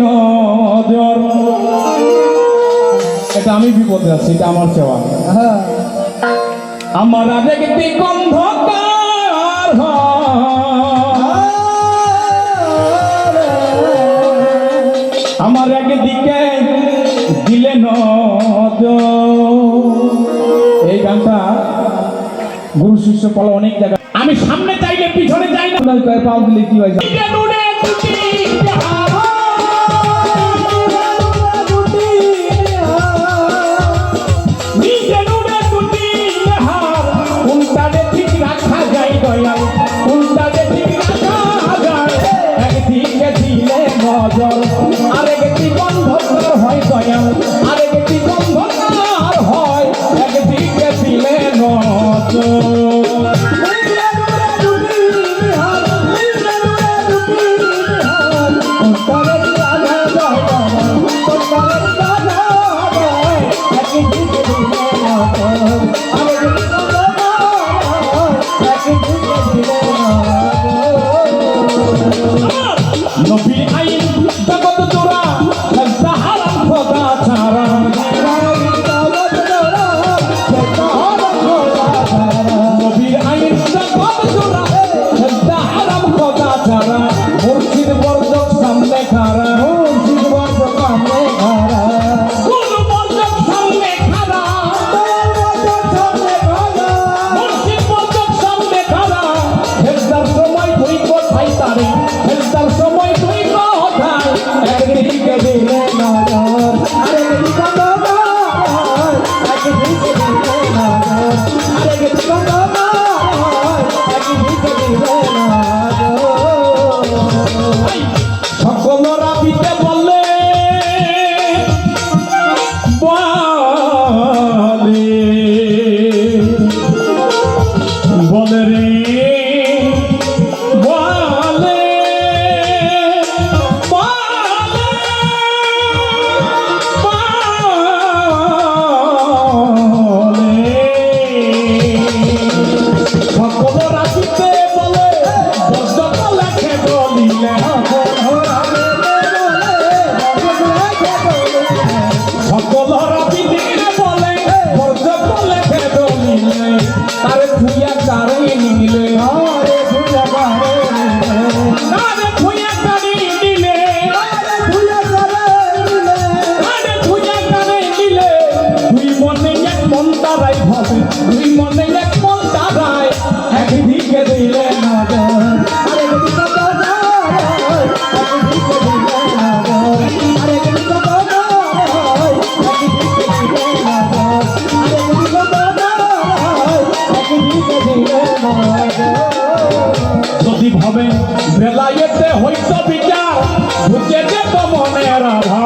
নজর এটা আমি বিপদে আছি এটা আমার সেবা। হ্যাঁ। আমার দেখতে গন্ধকার আমার একদিকে দিলে এই গানটা গুরু শিষ্য পালা অনেক জায়গা আমি সামনে চাইলে পিছনে যাই না। পাও দিলে কি হয়? হাজার নবী আইন হরি सारे भूया चारों ये नहीं मिले हाँ যদি ভাবে বেলায়েতে হইত বিচার ঢুকে যেত মনে রাধা